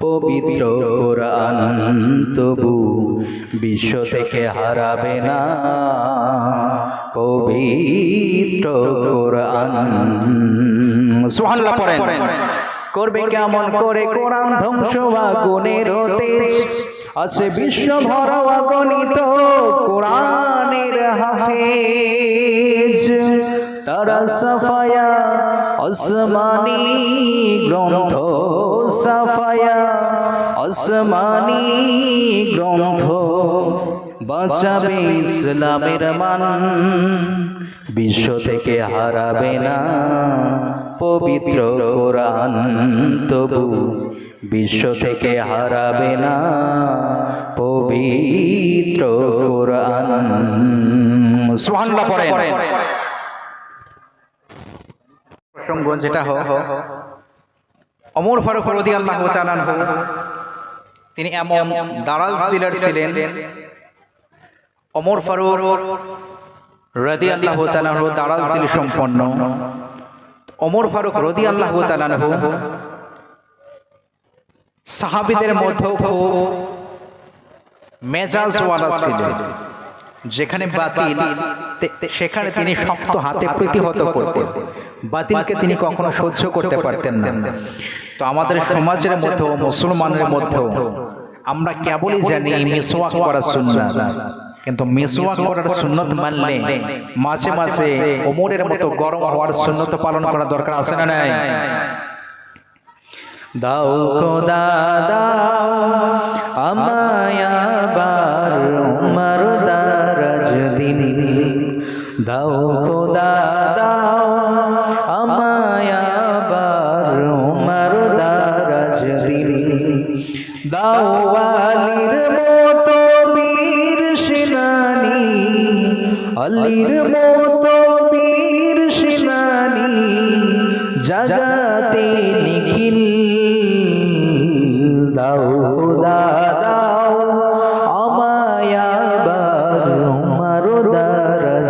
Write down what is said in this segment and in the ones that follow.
পবিত্র কোরআন তবু বিশ্ব থেকে হারাবে না। পবিত্র কোরআন। সুবহানাল্লাহ পড়েন। করবে কেমন করে কোরআন ধ্বংস আগুনের তেজ? আছে বিশ্ব ভরা অগণিত কোরআনের হাফেজ। তারা সাফায়া আসমানি গ্রন্থ সাফায়া, আসমানি গ্রন্থ বাঁচাবে ইসলামের মান। বিশ্ব থেকে হারাবে না পবিত্র কোরআন, তবু বিশ্ব থেকে হারাবে না পবিত্র কোরআন। সুবহানাল্লাহ পড়েন। প্রসঙ্গ যেটা হোক। অমর ফারুক রদি আল্লাহ তিনি এমন দারাজ দিলার ছিলেন। অমর ফারুক রদি আল্লাহ দারাজ দিল সম্পন্ন। অমর ফারুক রদি আল্লাহ সাহাবিদের মধ্যে মেজাজওয়ালা ছিলেন। যেখানে বাতিল সেখানে তিনি শক্ত হাতে প্রতিহত করতেন। বাতিলকে তিনি কখনো সহ্য করতে পারতেন না। তো আমাদের সমাজের মধ্যেও মুসলমানের মধ্যেও আমরা কেবলই জানি মিসওয়াক করা সুন্নাত। কিন্তু মিসওয়াক করার সুন্নত মানলে মাঝে মাঝে ওমরের মতো গরম হওয়ার সুন্নত পালন করা দরকার আছে না নাই? দাও খোদা দাও খোদা দাও, আমায় আবার উমর দারাজ দিন দাও আলীর মতো বীর সেনানি, আলীর মতো বীর সেনানি, জাগাতে নিখিল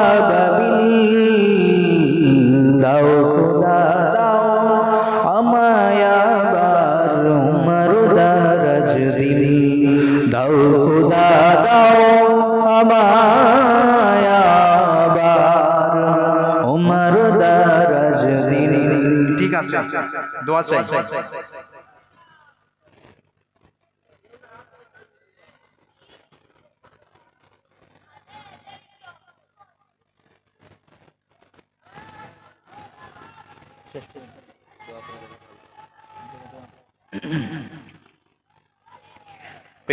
আবাবিল দাও খোদা দাও আমায় আবার উমর দারাজ দিল দাও খোদা দাও আমায় আবার উমর দারাজ দিল ঠিক আছে দোয়া চাই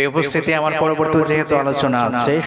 উপস্থিতি আমার পরবর্তী যেহেতু আলোচনা আছে